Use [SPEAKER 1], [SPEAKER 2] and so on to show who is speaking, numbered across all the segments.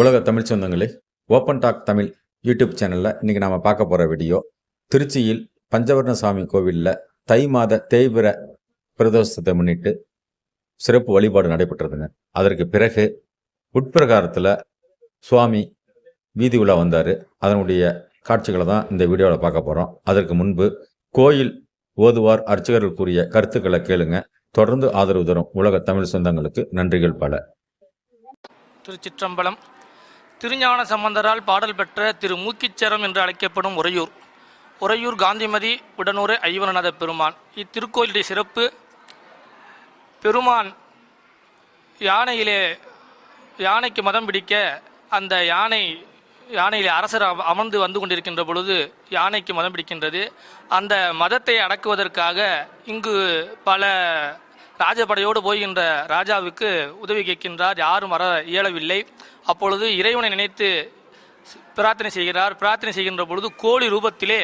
[SPEAKER 1] உலக தமிழ் சொந்தங்களே open talk Tamil YouTube சேனலில் இன்றைக்கி நாம் பார்க்க போகிற வீடியோ திருச்சியில் பஞ்சவர்ண சுவாமி கோவிலில் தை மாத தேய்பிர பிரதோஷத்தை முன்னிட்டு சிறப்பு வழிபாடு நடைபெற்றதுங்க. அதற்கு பிறகு உட்பிரகாரத்தில் சுவாமி வீதி உலா வந்தார். அதனுடைய காட்சிகளை தான் இந்த வீடியோவில் பார்க்க போகிறோம் அதற்கு முன்பு கோயில் ஓதுவார் அர்ச்சகர்கள் கூறிய கருத்துக்களை கேளுங்க. தொடர்ந்து ஆதரவு தரும் உலக தமிழ் சொந்தங்களுக்கு நன்றிகள் பல.
[SPEAKER 2] திருச்சிற்றம்பலம் திருஞான சம்பந்தரால் பாடல் பெற்ற திரு மூக்கிச்சரம் என்று அழைக்கப்படும் உறையூர். உறையூர் காந்திமதி உடனூர் ஐவனநாத பெருமான். இத்திருக்கோயிலுடைய சிறப்பு பெருமான் யானையிலே யானைக்கு மதம் பிடிக்க அந்த யானை யானையிலே அரசர் அமர்ந்து வந்து கொண்டிருக்கின்ற பொழுது யானைக்கு மதம் பிடிக்கின்றது. அந்த மதத்தை அடக்குவதற்காக இங்கு பல ராஜபடையோடு போகின்ற ராஜாவுக்கு உதவி கேட்கின்றார். யாரும் வர இயலவில்லை. அப்பொழுது இறைவனை நினைத்து பிரார்த்தனை செய்கிறார். பிரார்த்தனை செய்கின்ற பொழுது கோழி ரூபத்திலே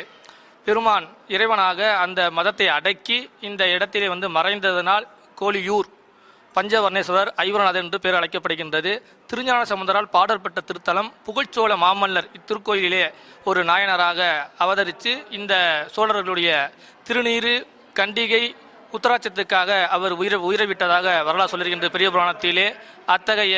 [SPEAKER 2] பெருமான் இறைவனாக அந்த மதத்தை அடக்கி இந்த இடத்திலே வந்து மறைந்ததனால் கோழியூர் பஞ்சவர்ணேஸ்வரர் ஐவரநாதர் என்று பெயர் அழைக்கப்படுகின்றது. திருஞான சமுந்தரால் பாடல் பெற்ற திருத்தலம் புகழ்ச்சோழ மாமல்லர் இத்திருக்கோயிலிலே ஒரு நாயனராக அவதரித்து இந்த சோழர்களுடைய திருநீரு கண்டிகை உத்தராட்சத்துக்காக அவர் உயிர விட்டதாக வரலாறு சொல்லுகின்ற பெரிய புராணத்திலே அத்தகைய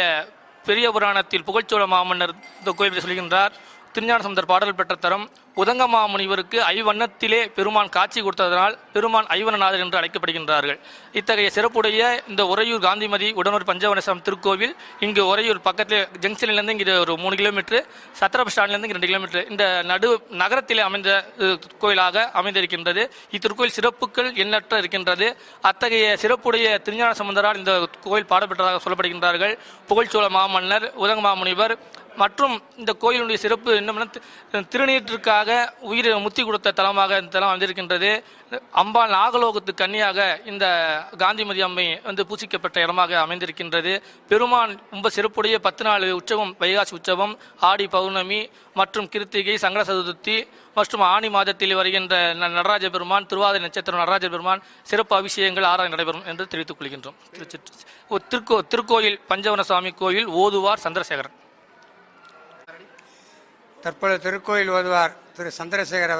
[SPEAKER 2] பெரிய புராணத்தில் புகழ்ச்சோழ மாமன்னர் இந்த கோயிலில் சொல்கின்றார். திருஞான சம்பந்தர் பாடல் பெற்ற தரம் உதங்கமா முனிவருக்கு ஐவண்ணத்திலே பெருமான் காட்சி கொடுத்ததனால் பெருமான் ஐவனநாதர் என்று அழைக்கப்படுகின்றார்கள். இத்தகைய சிறப்புடைய இந்த உறையூர் காந்திமதி உடனூர் பஞ்சவனசம் திருக்கோவில் இங்கு உறையூர் பக்கத்தில் ஜங்ஷன்லேருந்து இங்கே ஒரு மூணு கிலோமீட்டர் சத்திரப் ஸ்டாண்ட்லேருந்து இங்கே ரெண்டு கிலோமீட்டர் இந்த நடு நகரத்திலே அமைந்த கோயிலாக அமைந்திருக்கின்றது. இத்திருக்கோயில் சிறப்புகள் எண்ணற்ற இருக்கின்றது. அத்தகைய சிறப்புடைய திருஞான சம்பந்தரால் இந்த கோயில் பாடப்பெற்றதாக சொல்லப்படுகின்றார்கள். புகழ்ச்சோழ மாமன்னர் உதங்கமாமுனிவர் மற்றும் இந்த கோயிலுடைய சிறப்பு என்னவென்ன திருநீற்றுக்காக திருநீற்றிற்காக உயிரை முத்தி கொடுத்த தலமாக இந்த தலம் அமைந்திருக்கின்றது. அம்பாள் நாகலோகத்து கன்னியாக இந்த காந்திமதி அம்மை வந்து பூசிக்கப்பட்ட இடமாக அமைந்திருக்கின்றது. பெருமான் ரொம்ப சிறப்புடைய பத்து நாள் உற்சவம் வைகாசி உற்சவம் ஆடி பௌர்ணமி மற்றும் கிருத்திகை சங்கர சதுர்த்தி மற்றும் ஆணி மாதத்தில் வருகின்ற நடராஜ பெருமான் திருவாதிரை நட்சத்திரம் நடராஜ பெருமான் சிறப்பு அபிஷேகங்கள் ஆறாம் நடைபெறும் என்று தெரிவித்துக் கொள்கின்றோம். திருக்கோ திருக்கோயில் பஞ்சவன சுவாமி கோயில் ஓதுவார் சந்திரசேகரன்.
[SPEAKER 3] தற்போது திருக்கோயில் ஓதுவார் திரு சந்திரசேகர்